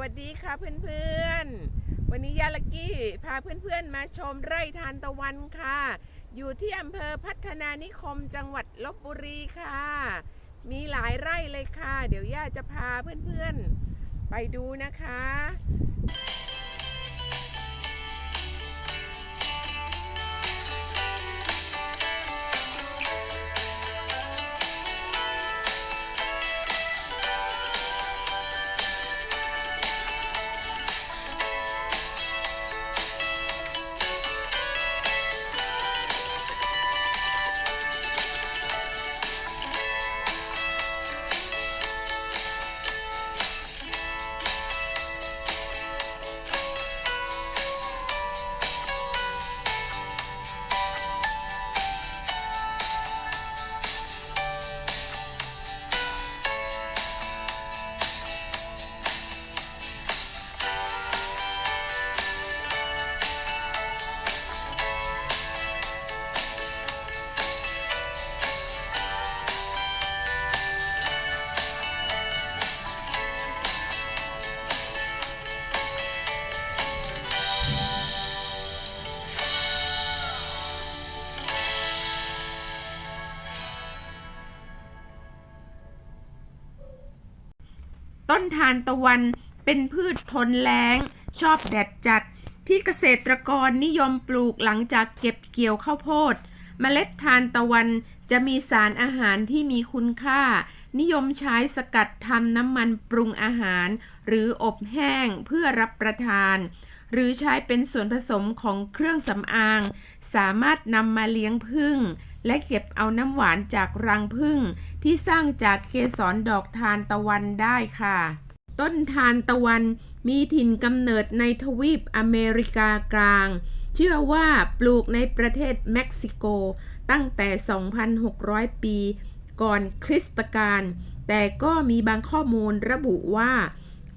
วัสดีค่ะเพื่อนๆ วันนี้ยาลักี้พาเพื่อนๆมาชมไร่ทานตะวันค่ะ อยู่ที่อำเภอพัฒนานิคมจังหวัดลบบุรีค่ะ มีหลายไร่เลยค่ะ เดี๋ยวย่าจะพาเพื่อนๆ ไปดูนะคะ ต้นทานตะวันเป็นพืชทนแล้ง ชอบแดดจัด ที่เกษตรกรนิยมปลูกหลังจากเก็บเกี่ยวข้าวโพด เมล็ดทานตะวันจะมีสารอาหารที่มีคุณค่า นิยมใช้สกัดทำน้ำมันปรุงอาหาร หรืออบแห้งเพื่อรับประทาน หรือใช้เป็นส่วนผสมของเครื่องสำอาง สามารถนำมาเลี้ยงผึ้งและเก็บเอาน้ำหวานจากรังผึ้งที่สร้างจากเกสรดอกทานตะวันได้ค่ะ ต้นทานตะวันมีถิ่นกำเนิดในทวีปอเมริกากลาง เชื่อว่าปลูกในประเทศเม็กซิโกตั้งแต่ 2,600 ปี ก่อนคริสตกาลแต่ก็มีบางข้อมูลระบุว่า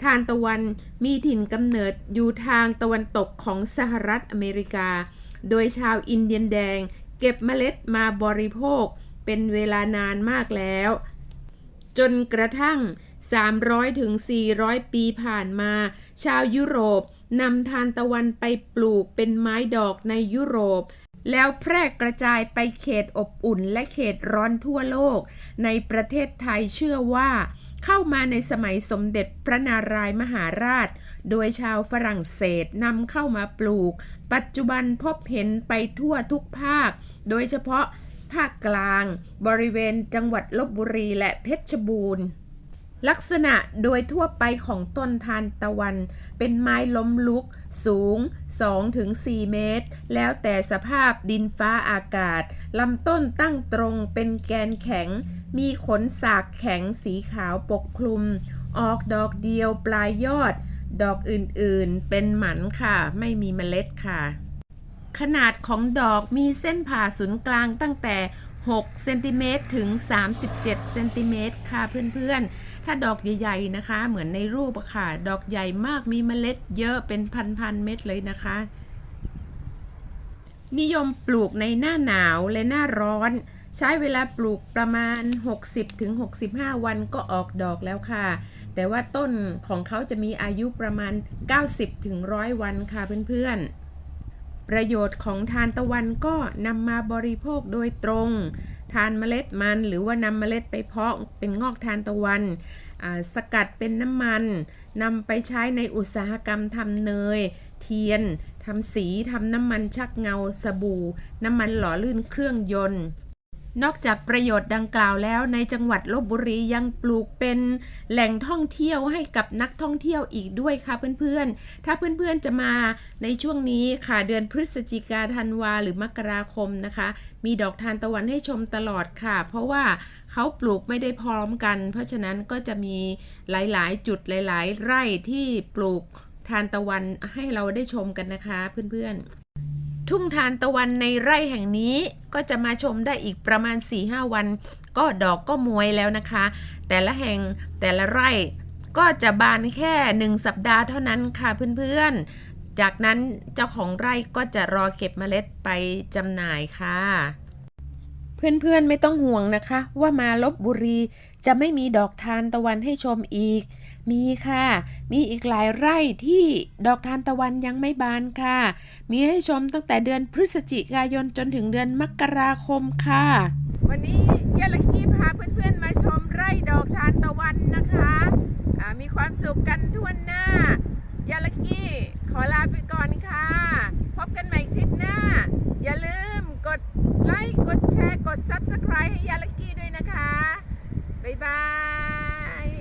ทานตะวันมีถิ่นกำเนิดอยู่ทางตะวันตกของสหรัฐอเมริกา โดยชาวอินเดียนแดง เก็บเมล็ดมาบริโภค เป็นเวลานานมากแล้ว จนกระทั่ง 300ถึง400ปีผ่านมา ชาวยุโรปนำทานตะวันไปปลูกเป็นไม้ดอกในยุโรป แล้วแพร่กระจายไปเขตอบอุ่นและเขตร้อนทั่วโลก ในประเทศไทยเชื่อว่า เข้ามาในสมัยสมเด็จพระนารายมหาราช โดยชาวฝรั่งเศสนำเข้ามาปลูก ปัจจุบันพบเห็นไปทั่วทุกภาค โดยเฉพาะภาคกลาง บริเวณจังหวัดลบบุรีและเพชรบูรณ์ ลักษณะโดยทั่วไปของต้นทานตะวัน เป็นไม้ล้มลุก สูง 2-4 เมตร แล้วแต่สภาพดินฟ้าอากาศลำต้นตั้งตรงเป็นแกนแข็ง มีขนสากแข็งสีขาวปกคลุม ออกดอกเดียวปลายยอด ดอกอื่นๆ เป็นหมันค่ะ ไม่มีเมล็ดค่ะ ขนาดของดอกมีเส้นผ่าศูนย์กลางตั้งแต่ 6เซนติเมตรถึง 37เซนติเมตรค่ะเพื่อนๆ ถ้าดอกใหญ่ๆนะคะ เหมือนในรูปค่ะ ดอกใหญ่มากมีเมล็ดเยอะเป็นพันๆเม็ดเลยนะคะ นิยมปลูกในหน้าหนาวและหน้าร้อน ใช้เวลาปลูกประมาณ 60-65 วันก็ออกดอกแล้วค่ะ แต่ว่าต้นของเขาจะมีอายุประมาณ 90-100 วันค่ะเพื่อนๆ ประโยชน์ของทานตะวันก็นำมาบริโภคโดยตรง ทานเมล็ดมันหรือว่านำเมล็ดไปเพาะเป็นงอกทานตะวัน สกัดเป็นน้ำมันนำไปใช้ในอุตสาหกรรมทำเนย เทียนทำสีทำน้ำมันชักเงาสบู่ น้ำมันหล่อลื่นเครื่องยนต์ นอกจากประโยชน์ดังกล่าวแล้ว ในจังหวัดลบบุรียังปลูกเป็นแหล่งท่องเที่ยวให้กับนักท่องเที่ยวอีกด้วยค่ะเพื่อนๆ ถ้าเพื่อนๆจะมาในช่วงนี้ค่ะเดือนพฤศจิกาธันวาหรือมกราคมนะคะ มีดอกทานตะวันให้ชมตลอดค่ะ เพราะว่าเขาปลูกไม่ได้พร้อมกัน เพราะฉะนั้นก็จะมีหลายๆ จุดหลาย ๆ ไร่ที่ปลูกทานตะวันให้เราได้ชมกันนะคะเพื่อนๆ ทุ่งทานตะวันในไร่แห่งนี้ก็จะมาชมได้อีกประมาณ 4-5 วัน ก็ดอกก็มวยแล้วนะคะ แต่ละแห่งแต่ละไร่ก็จะบานแค่ 1 สัปดาห์เท่านั้นค่ะเพื่อนๆ จากนั้นเจ้าของไร่ก็จะรอเก็บเมล็ดไปจำหน่ายค่ะ เพื่อนๆไม่ต้องห่วงนะคะ ว่ามาลบบุรี จะไม่มีดอกทานตะวันให้ชมอีก มีค่ะ มีอีกหลายไร่ที่ดอกทานตะวันยังไม่บานค่ะ มีให้ชมตั้งแต่เดือนพฤศจิกายนจนถึงเดือนมกราคมค่ะ วันนี้ยาลกี้พาเพื่อนๆมาชมไร่ดอกทานตะวันนะคะอ่ามีความสุขกันทั่วหน้า ยาลกี้ขอลาไปก่อนค่ะ พบกันใหม่คลิปหน้า อย่าลืมกดไลค์ กดแชร์ กด Subscribe ให้ยาลกี้ด้วยนะคะ บ๊ายบาย